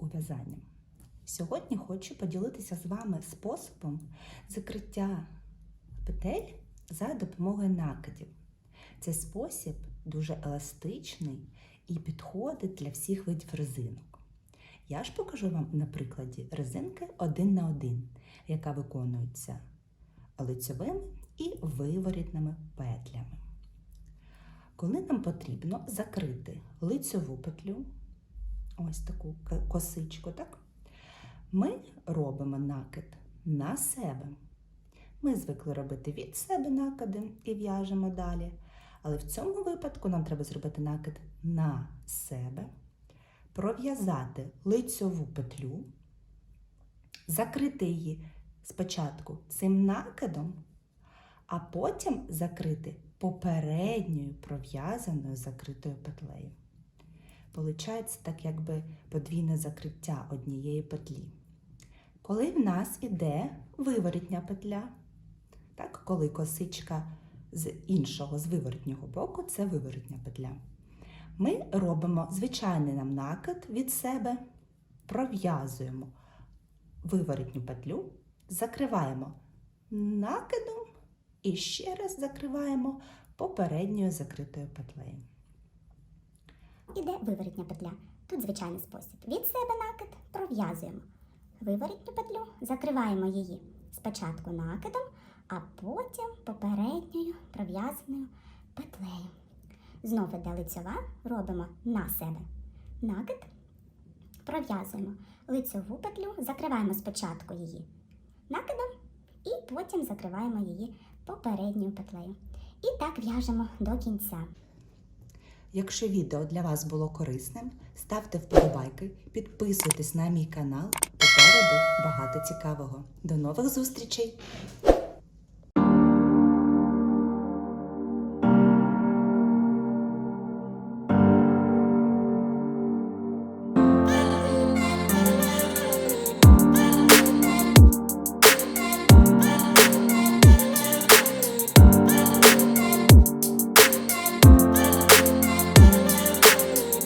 в'язанням. Сьогодні хочу поділитися з вами способом закриття петель за допомогою накидів. Цей спосіб дуже еластичний і підходить для всіх видів резинок. Я ж покажу вам на прикладі резинки один на один, яка виконується лицьовими і виворітними петлями. Коли нам потрібно закрити лицьову петлю, ось таку косичку, так? Ми робимо накид на себе. Ми звикли робити від себе накиди і в'яжемо далі. Але в цьому випадку нам треба зробити накид на себе, пров'язати лицьову петлю, закрити її спочатку цим накидом, а потім закрити попередньою пров'язаною закритою петлею. Получається так, якби подвійне закриття однієї петлі. Коли в нас іде виворітня петля, так, коли косичка з іншого, з виворітнього боку, це виворітня петля. Ми робимо звичайний нам накид від себе, пров'язуємо виворітню петлю, закриваємо накидом і ще раз закриваємо попередньою закритою петлею. Іде виворітня петля. Тут звичайний спосіб. Від себе накид пров'язуємо. Виворітню петлю закриваємо її спочатку накидом, а потім попередньою пров'язаною петлею. Знову йде лицьова, робимо на себе накид, пров'язуємо лицьову петлю, закриваємо спочатку її накидом і потім закриваємо її попередньою петлею. І так в'яжемо до кінця. Якщо відео для вас було корисним, ставте вподобайки, підписуйтесь на мій канал. Попереду багато цікавого. До нових зустрічей!